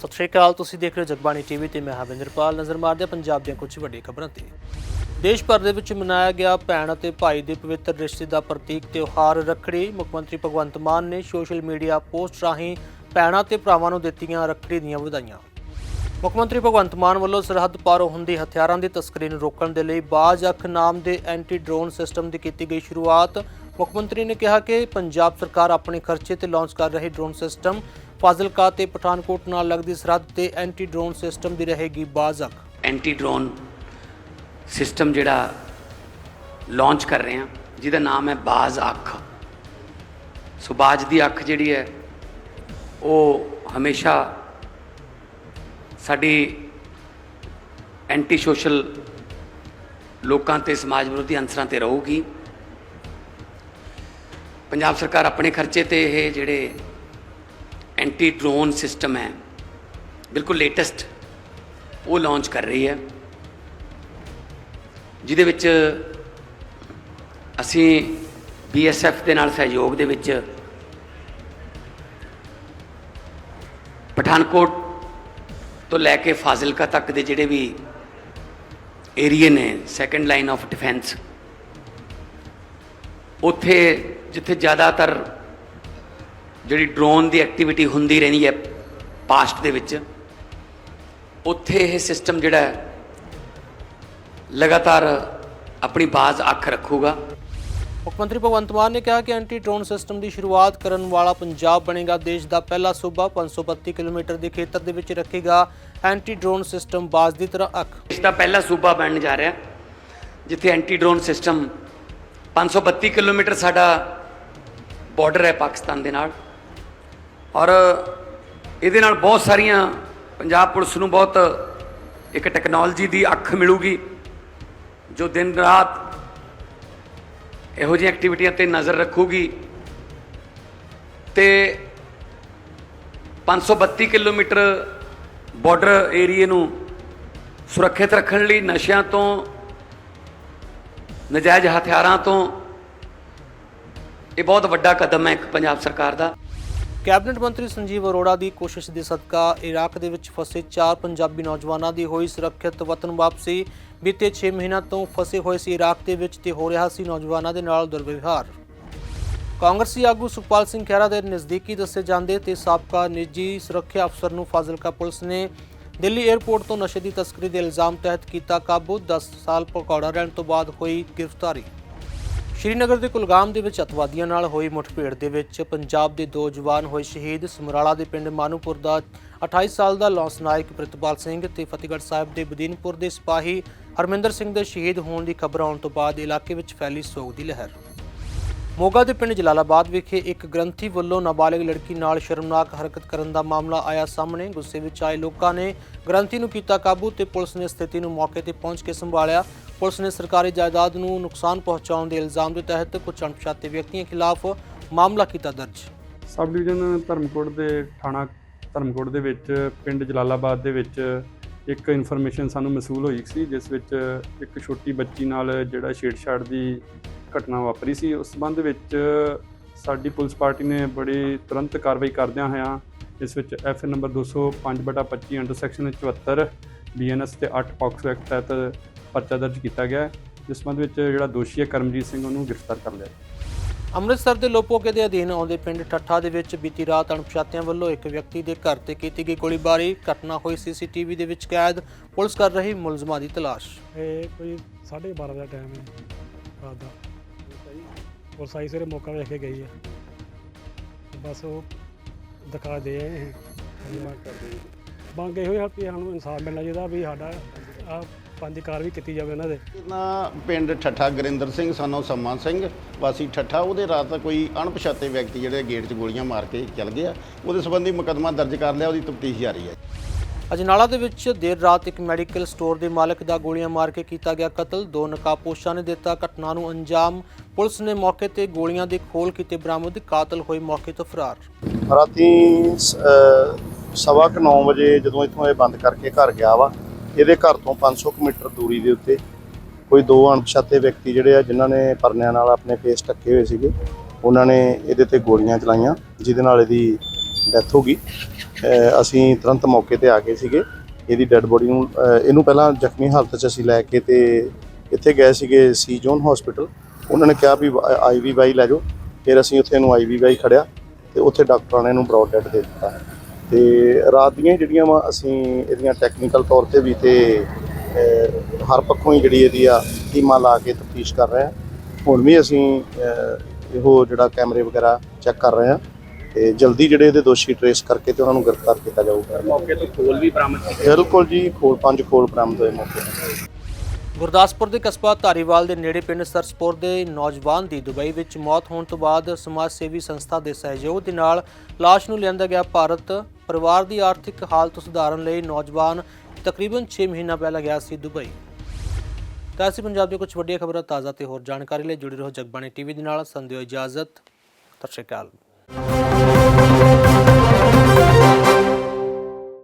ਸਤਿ ਸ਼੍ਰੀ ਅਕਾਲ, ਤੁਸੀਂ ਦੇਖ ਰਹੇ ਹੋ ਜਗਬਾਣੀ ਟੀਵੀ ਤੇ ਮੈਂ ਹਵਿੰਦਰਪਾਲ ਨਜ਼ਰ ਮਾਰਦੇ ਪੰਜਾਬ ਦੀਆਂ ਕੁਝ ਵੱਡੀਆਂ ਖਬਰਾਂ ਤੇ। ਦੇਸ਼ ਭਰ ਦੇ ਵਿੱਚ ਮਨਾਇਆ ਗਿਆ ਭੈਣ ਅਤੇ ਭਾਈ ਦੇ ਪਵਿੱਤਰ ਰਿਸ਼ਤੇ ਦਾ ਪ੍ਰਤੀਕ ਤਿਉਹਾਰ ਰੱਖੜੀ। ਮੁੱਖ ਮੰਤਰੀ ਭਗਵੰਤ ਮਾਨ ਨੇ ਸੋਸ਼ਲ ਮੀਡੀਆ ਪੋਸਟ ਰਾਹੀਂ ਭੈਣਾਂ ਤੇ ਭਰਾਵਾਂ ਨੂੰ ਦਿੱਤੀਆਂ ਰੱਖੜੀ ਦੀਆਂ ਵਧਾਈਆਂ। ਮੁੱਖ ਮੰਤਰੀ ਭਗਵੰਤ ਮਾਨ ਵੱਲੋਂ ਸਰਹੱਦ ਪਾਰੋਂ ਹੁੰਦੀ ਹਥਿਆਰਾਂ ਦੀ ਤਸਕਰੀ ਨੂੰ ਰੋਕਣ ਦੇ ਲਈ ਬਾਜ਼ ਅੱਖ ਨਾਮ ਦੇ ਐਂਟੀ ਡਰੋਨ ਸਿਸਟਮ ਦੀ ਕੀਤੀ ਗਈ ਸ਼ੁਰੂਆਤ। ਮੁੱਖ ਮੰਤਰੀ ਨੇ ਕਿਹਾ ਕਿ ਪੰਜਾਬ ਸਰਕਾਰ ਆਪਣੇ ਖਰਚੇ ਤੇ ਲਾਂਚ ਕਰ ਰਹੀ ਡਰੋਨ ਸਿਸਟਮ ਫਾਜ਼ਿਲਕਾ ਤੇ ਪਠਾਨਕੋਟ ਨਾਲ ਲੱਗਦੀ ਸਰਹੱਦ ਤੇ ਐਂਟੀ ਡਰੋਨ ਸਿਸਟਮ ਦੀ ਰਹੇਗੀ ਬਾਜ਼ ਅੱਖ ਐਂਟੀ ਡਰੋਨ ਸਿਸਟਮ ਜਿਹੜਾ ਲਾਂਚ ਕਰ ਰਹੇ ਹਾਂ, ਜਿਹਦਾ ਨਾਮ ਹੈ ਬਾਜ਼ ਅੱਖ। ਸੋ ਬਾਜ਼ ਦੀ ਅੱਖ ਜਿਹੜੀ ਹੈ, ਉਹ ਹਮੇਸ਼ਾ ਸਾਡੀ ਐਂਟੀ ਸੋਸ਼ਲ ਲੋਕਾਂ ਤੇ, ਸਮਾਜ ਵਿਰੋਧੀ ਅੰਸਰਾਂ ਤੇ ਰਹੂਗੀ। ਪੰਜਾਬ ਸਰਕਾਰ ਆਪਣੇ ਖਰਚੇ ਤੇ ਇਹ ਜਿਹੜੇ ਐਂਟੀ ਡਰੋਨ ਸਿਸਟਮ ਹੈ ਬਿਲਕੁਲ ਲੇਟੈਸਟ ਉਹ ਲਾਂਚ ਕਰ ਰਹੀ ਹੈ ਜਿਹਦੇ ਵਿੱਚ ਅਸੀਂ ਬੀਐਸਐਫ ਦੇ ਨਾਲ ਸਹਿਯੋਗ ਦੇ ਵਿੱਚ ਪਠਾਨਕੋਟ ਤੋਂ ਲੈ ਕੇ ਫਾਜ਼ਿਲਕਾ ਤੱਕ ਦੇ ਜਿਹੜੇ ਵੀ ਏਰੀਏ ਨੇ ਸੈਕੰਡ ਲਾਈਨ ਆਫ ਡਿਫੈਂਸ ਉੱਥੇ ਜਿੱਥੇ ਜ਼ਿਆਦਾਤਰ ਜਿਹੜੀ ਡਰੋਨ ਦੀ ਐਕਟੀਵਿਟੀ ਹੁੰਦੀ ਰਹਿੰਦੀ ਹੈ ਪਾਸਟ ਦੇ ਵਿੱਚ ਉੱਥੇ ਇਹ ਸਿਸਟਮ ਜਿਹੜਾ ਹੈ ਲਗਾਤਾਰ ਆਪਣੀ ਬਾਜ਼ ਅੱਖ ਰੱਖੂਗਾ। ਮੁੱਖ ਮੰਤਰੀ ਭਗਵੰਤ ਮਾਨ ਨੇ ਕਿਹਾ ਕਿ ਐਂਟੀ ਡਰੋਨ ਸਿਸਟਮ ਦੀ ਸ਼ੁਰੂਆਤ ਕਰਨ ਵਾਲਾ ਪੰਜਾਬ ਬਣੇਗਾ ਦੇਸ਼ ਦਾ ਪਹਿਲਾ ਸੂਬਾ 532 ਕਿਲੋਮੀਟਰ ਦੇ ਖੇਤਰ ਦੇ ਵਿੱਚ ਰੱਖੇਗਾ ਐਂਟੀ ਡਰੋਨ ਸਿਸਟਮ ਬਾਜ਼ ਦੀ ਤਰ੍ਹਾਂ ਅੱਖ। ਇਸ ਦਾ ਪਹਿਲਾ ਸੂਬਾ ਬਣਨ ਜਾ ਰਿਹਾ ਜਿੱਥੇ ਐਂਟੀ ਡਰੋਨ ਸਿਸਟਮ 532 ਕਿਲੋਮੀਟਰ ਸਾਡਾ ਬਾਰਡਰ ਹੈ ਪਾਕਿਸਤਾਨ ਦੇ ਨਾਲ। ਔਰ ਇਹਦੇ ਨਾਲ ਬਹੁਤ ਸਾਰੀਆਂ ਪੰਜਾਬ ਪੁਲਿਸ ਨੂੰ ਬਹੁਤ ਇੱਕ ਟੈਕਨੋਲੋਜੀ ਦੀ ਅੱਖ ਮਿਲੂਗੀ, ਜੋ ਦਿਨ ਰਾਤ ਇਹੋ ਜਿਹੀਆਂ ਐਕਟੀਵਿਟੀਆਂ ਤੇ ਨਜ਼ਰ ਰੱਖੂਗੀ। ਤੇ 532 ਕਿਲੋਮੀਟਰ ਬਾਰਡਰ ਏਰੀਏ ਨੂੰ ਸੁਰੱਖਿਅਤ ਰੱਖਣ ਲਈ ਨਸ਼ਿਆਂ ਤੋਂ, ਨਜਾਇਜ਼ ਹਥਿਆਰਾਂ ਤੋਂ ਇਹ ਬਹੁਤ ਵੱਡਾ ਕਦਮ ਹੈ ਇੱਕ ਪੰਜਾਬ ਸਰਕਾਰ ਦਾ। ਕੈਬਨਿਟ ਮੰਤਰੀ ਸੰਜੀਵ ਅਰੋੜਾ ਦੀ ਕੋਸ਼ਿਸ਼ ਦੇ ਸਦਕਾ ਇਰਾਕ ਦੇ ਵਿੱਚ ਫਸੇ ਚਾਰ ਪੰਜਾਬੀ ਨੌਜਵਾਨਾਂ ਦੀ ਹੋਈ ਸੁਰੱਖਿਅਤ ਵਤਨ ਵਾਪਸੀ। ਬੀਤੇ 6 ਮਹੀਨਿਆਂ ਤੋਂ ਫਸੇ ਹੋਏ ਸੀ ਇਰਾਕ ਦੇ ਵਿੱਚ ਤੇ ਹੋ ਰਿਹਾ ਸੀ ਨੌਜਵਾਨਾਂ ਦੇ ਨਾਲ ਦੁਰਵਿਵਹਾਰ। ਕਾਂਗਰਸੀ ਆਗੂ ਸੁਖਪਾਲ ਸਿੰਘ ਖਹਿਰਾ ਦੇ ਨਜ਼ਦੀਕੀ ਦੱਸੇ ਜਾਂਦੇ ਤੇ ਸਾਬਕਾ ਨਿੱਜੀ ਸੁਰੱਖਿਆ ਅਫਸਰ ਨੂੰ ਫਾਜ਼ਿਲਕਾ ਪੁਲਿਸ ਨੇ ਦਿੱਲੀ 에ਅਰਪੋਰਟ ਤੋਂ ਨਸ਼ੇ ਦੀ ਤਸਕਰੀ ਦੇ ਇਲਜ਼ਾਮ ਤਹਿਤ ਕੀਤਾ ਕਾਬੂ। 10 ਸਾਲ ਪਕੌੜਾ ਰਹਿਣ ਤੋਂ ਬਾਅਦ ਹੋਈ ਗ੍ਰਿਫਤਾਰੀ। ਸ਼੍ਰੀਨਗਰ ਦੇ ਕੁਲਗਾਮ ਦੇ ਵਿੱਚ ਅਤਵਾਦੀਆਂ ਨਾਲ ਹੋਈ ਮੁਠਭੇੜ ਦੇ ਵਿੱਚ ਪੰਜਾਬ ਦੇ ਦੋ ਜਵਾਨ ਹੋਏ ਸ਼ਹੀਦ। ਸਮਰਾਲਾ ਦੇ ਪਿੰਡ ਮਾਨੂਪੁਰ ਦਾ 28 ਸਾਲ ਦਾ ਲੌਂਸ ਨਾਇਕ ਪ੍ਰਿਤਪਾਲ ਸਿੰਘ ਤੇ ਫਤਿਹਗੜ੍ਹ ਸਾਹਿਬ ਦੇ ਬਦੀਨਪੁਰ ਦੇ ਸਿਪਾਹੀ ਹਰਮਿੰਦਰ ਸਿੰਘ ਦੇ ਸ਼ਹੀਦ ਹੋਣ ਦੀ ਖਬਰ ਆਉਣ ਤੋਂ ਬਾਅਦ ਇਲਾਕੇ ਵਿੱਚ ਫੈਲੀ ਸੋਗ ਦੀ ਲਹਿਰ। ਮੋਗਾ ਦੇ ਪਿੰਡ ਜਲਾਲਾਬਾਦ ਵਿਖੇ ਇੱਕ ਗ੍ਰੰਥੀ ਵੱਲੋਂ ਨਾਬਾਲਗ ਲੜਕੀ ਨਾਲ ਸ਼ਰਮਨਾਕ ਹਰਕਤ ਕਰਨ ਦਾ ਮਾਮਲਾ ਆਇਆ ਸਾਹਮਣੇ। ਗੁੱਸੇ ਵਿੱਚ ਆਏ ਲੋਕਾਂ ਨੇ ਗ੍ਰੰਥੀ ਨੂੰ ਕੀਤਾ ਕਾਬੂ ਤੇ ਪੁਲਿਸ ਨੇ ਸਥਿਤੀ ਨੂੰ ਮੌਕੇ ਤੇ ਪਹੁੰਚ ਕੇ ਸੰਭਾਲਿਆ। ਪੁਲਿਸ ਨੇ ਸਰਕਾਰੀ ਜਾਇਦਾਦ ਨੂੰ ਨੁਕਸਾਨ ਪਹੁੰਚਾਉਣ ਦੇ ਇਲਜ਼ਾਮ ਦੇ ਤਹਿਤ ਕੁਝ ਅਣਪਛਾਤੇ ਵਿਅਕਤੀਆਂ ਖਿਲਾਫ ਮਾਮਲਾ ਕੀਤਾ ਦਰਜ। ਸਬ ਡਿਵੀਜ਼ਨ ਧਰਮਕੋਟ ਦੇ ਥਾਣਾ ਧਰਮਕੋਟ ਦੇ ਵਿੱਚ, ਪਿੰਡ ਜਲਾਲਾਬਾਦ ਦੇ ਵਿੱਚ ਇੱਕ ਇਨਫੋਰਮੇਸ਼ਨ ਸਾਨੂੰ ਮਸੂਲ ਹੋਈ ਸੀ, ਜਿਸ ਵਿੱਚ ਇੱਕ ਛੋਟੀ ਬੱਚੀ ਨਾਲ ਜਿਹੜਾ ਛੇੜਛਾੜ ਦੀ ਘਟਨਾ ਵਾਪਰੀ ਸੀ। ਉਸ ਸੰਬੰਧ ਵਿੱਚ ਸਾਡੀ ਪੁਲਿਸ ਪਾਰਟੀ ਨੇ ਬੜੀ ਤੁਰੰਤ ਕਾਰਵਾਈ ਕਰਦਿਆਂ ਹੋਇਆਂ ਇਸ ਵਿੱਚ F number 205/25 under section 74 BNS ਤੇ 8 ਪੌਕਸੋ ਐਕਟ ਤਹਿਤ ਪਰਚਾ ਦਰਜ ਕੀਤਾ ਗਿਆ ਹੈ। ਜਿਸ ਸੰਬੰਧ ਵਿੱਚ ਜਿਹੜਾ ਦੋਸ਼ੀ ਹੈ ਕਰਮਜੀਤ ਸਿੰਘ ਉਹਨੂੰ ਗ੍ਰਿਫਤਾਰ ਕਰ ਲਿਆ। ਅੰਮ੍ਰਿਤਸਰ ਦੇ ਲੋਪੋਕੇ ਦੇ ਅਧੀਨ ਆਉਂਦੇ ਪਿੰਡ ਠੱਠਾ ਦੇ ਵਿੱਚ ਬੀਤੀ ਰਾਤ ਅਣਪਛਾਤਿਆਂ ਵੱਲੋਂ ਇੱਕ ਵਿਅਕਤੀ ਦੇ ਘਰ ਤੇ ਕੀਤੀ ਗਈ ਗੋਲੀਬਾਰੀ। ਘਟਨਾ ਹੋਈ ਸੀਸੀਟੀਵੀ ਦੇ ਵਿੱਚ ਕੈਦ। ਪੁਲਿਸ ਕਰ ਰਹੀ ਮੁਲਜ਼ਮਾਂ ਦੀ ਤਲਾਸ਼। ਇਹ ਕੋਈ 12:30 ਦਾ ਟਾਈਮ ਹੈ ਰਾਤ ਦਾ। ਔਰ ਸਾਈ ਸਵੇਰੇ ਮੌਕਾ ਵੇਖ ਕੇ ਗਈ ਹੈ। ਬਸ ਉਹ ਦਿਖਾ ਦੇ ਆਏ ਹੈ। ਮੰਗ ਇਹੋ ਹੈ ਕਿ ਸਾਨੂੰ ਇਨਸਾਫ ਮਿਲਣਾ ਚਾਹੀਦਾ ਵੀ ਸਾਡਾ ਆ ਪੰਜ ਕਾਰ ਵੀ ਕੀਤੀ ਜਾਵੇ ਉਹਨਾਂ ਦੇ। ਨਾ ਪਿੰਡ ਠੱਠਾ ਗੁਰਿੰਦਰ ਸਿੰਘ ਸਾਨੂੰ ਸੰਮਾ ਸਿੰਘ ਵਾਸੀ ਠੱਠਾ। ਉਹਦੇ ਰਾਤ ਕੋਈ ਅਣਪਛਾਤੇ ਵਿਅਕਤੀ ਜਿਹੜੇ ਗੇਟ 'ਚ ਗੋਲੀਆਂ ਮਾਰ ਕੇ ਚਲ ਗਏ ਆ ਉਹਦੇ ਸੰਬੰਧੀ ਮੁਕੱਦਮਾ ਦਰਜ ਕਰ ਲਿਆ ਉਹਦੀ ਤਫਤੀਸ਼ ਜਾਰੀ ਹੈ। ਅਜਨਾਲਾ ਦੇ ਵਿੱਚ ਦੇਰ ਰਾਤ ਇੱਕ ਮੈਡੀਕਲ ਸਟੋਰ ਦੇ ਮਾਲਕ ਦਾ ਗੋਲੀਆਂ ਮਾਰ ਕੇ ਕੀਤਾ ਗਿਆ ਕਤਲ। ਦੋ ਨਕਾਬਪੋਸ਼ਾਂ ਨੇ ਦਿੱਤਾ। ਘਟਨਾ ਨੂੰ ਅੰਜਾਮ। ਪੁਲਿਸ ਨੇ ਮੌਕੇ ਤੇ ਗੋਲੀਆਂ ਦੇ ਖੋਲ ਕੀਤੇ ਬਰਾਮਦ। ਕਾਤਲ ਹੋਏ ਮੌਕੇ ਤੋਂ ਫਰਾਰ। ਰਾਤੀ ਸਵਾ ਕੁ 9 ਵਜੇ ਜਦੋਂ ਇੱਥੋਂ ਇਹ ਬੰਦ ਕਰਕੇ ਘਰ ਗਿਆ ਵਾ ਇਹਦੇ ਘਰ ਤੋਂ 500 ਕੁ ਮੀਟਰ ਦੂਰੀ ਦੇ ਉੱਤੇ ਕੋਈ ਦੋ ਅਣਪਛਾਤੇ ਵਿਅਕਤੀ ਜਿਹੜੇ ਆ, ਜਿਨ੍ਹਾਂ ਨੇ ਪਰਨਿਆਂ ਨਾਲ ਆਪਣੇ ਫੇਸ ਢੱਕੇ ਹੋਏ ਸੀਗੇ, ਉਹਨਾਂ ਨੇ ਇਹਦੇ ਤੇ ਗੋਲੀਆਂ ਚਲਾਈਆਂ, ਜਿਹਦੇ ਨਾਲ ਇਹਦੀ ਡੈਥ ਹੋ ਗਈ। ਅਸੀਂ ਤੁਰੰਤ ਮੌਕੇ ਤੇ ਆ ਗਏ ਸੀਗੇ। ਇਹਦੀ ਡੈੱਡ ਬੋਡੀ ਨੂੰ ਇਹਨੂੰ ਪਹਿਲਾਂ ਜ਼ਖਮੀ ਹਾਲਤ 'ਚ ਅਸੀਂ ਲੈ ਕੇ ਤੇ ਇੱਥੇ ਗਏ ਸੀਗੇ ਸੀ ਜੋਨ ਹਸਪੀਟਲ ਉਹਨਾਂ ਨੇ ਕਿਹਾ ਵੀ ਆਈਵੀ ਬਾਈ ਲੈ ਜਾਓ। ਫਿਰ ਅਸੀਂ ਉੱਥੇ ਇਹਨੂੰ ਆਈਵੀ ਬਾਈ ਖੜਿਆ ਤੇ ਉੱਥੇ ਡਾਕਟਰਾਂ ਨੇ ਇਹਨੂੰ ਬ੍ਰੌਡ ਡੈਡ ਦੇ ਦਿੱਤਾ। ਤੇ ਰਾਤ ਦੀਆਂ ਜਿਹੜੀਆਂ ਵਾ ਅਸੀਂ ਇਹਦੀਆਂ ਟੈਕਨੀਕਲ ਤੌਰ ਤੇ ਵੀ ਤੇ ਹਰ ਪੱਖੋਂ ਹੀ ਜਿਹੜੀ ਇਹਦੀ ਆ ਟੀਮਾਂ ਲਾ ਕੇ ਤਫਤੀਸ਼ ਕਰ ਰਹੇ ਹਾਂ। ਹੁਣ ਵੀ ਅਸੀਂ ਇਹੋ ਜਿਹੜਾ ਕੈਮਰੇ ਵਗੈਰਾ ਚੈੱਕ ਕਰ ਰਹੇ ਹਾਂ ਤੇ ਜਲਦੀ ਜਿਹੜੇ ਇਹਦੇ ਦੋਸ਼ੀ ਟਰੇਸ ਕਰਕੇ ਤੇ ਉਹਨਾਂ ਨੂੰ ਗ੍ਰਿਫਤਾਰ ਕੀਤਾ ਜਾਊਗਾ। ਮੌਕੇ ਤੋਂ ਖੋਲ ਵੀ ਬਰਾਮਦ ਕੀਤੇ ਬਿਲਕੁਲ ਜੀ ਖੋਲ ਪੰਜ ਖੋਲ ਬਰਾਮਦ ਹੋਏ ਮੌਕੇ ਗੁਰਦਾਸਪੁਰ ਦੇ ਕਸਬਾ ਧਾਰੀਵਾਲ ਦੇ ਨੇੜੇ ਪਿੰਡ ਸਰਸਪੁਰ ਦੇ ਨੌਜਵਾਨ ਦੀ ਦੁਬਈ ਵਿੱਚ ਮੌਤ ਹੋਣ ਤੋਂ ਬਾਅਦ ਸਮਾਜ ਸੇਵੀ ਸੰਸਥਾ ਦੇ ਸਹਿਯੋਗ ਦੇ ਨਾਲ ਲਾਸ਼ ਨੂੰ ਲਿਆਂਦਾ ਗਿਆ ਭਾਰਤ। ਪਰਿਵਾਰ ਦੀ ਆਰਥਿਕ ਹਾਲਤ ਸੁਧਾਰਨ ਲਈ ਨੌਜਵਾਨ ਤਕਰੀਬਨ 6 ਮਹੀਨਾ ਪਹਿਲਾਂ ਗਿਆ ਸੀ ਦੁਬਈ। ਤਾਂ ਅਸੀਂ ਪੰਜਾਬ ਦੀਆਂ ਕੁਝ ਵੱਡੀਆਂ ਖਬਰਾਂ ਤਾਜ਼ਾ ਤੇ ਹੋਰ ਜਾਣਕਾਰੀ ਲਈ ਜੁੜੇ ਰਹੋ ਜਗਬਾਣੀ ਟੀਵੀ ਦੇ ਨਾਲ। ਸੰਦਿਓ ਇਜਾਜ਼ਤ। ਸਤਿ ਸ਼੍ਰੀ ਅਕਾਲ।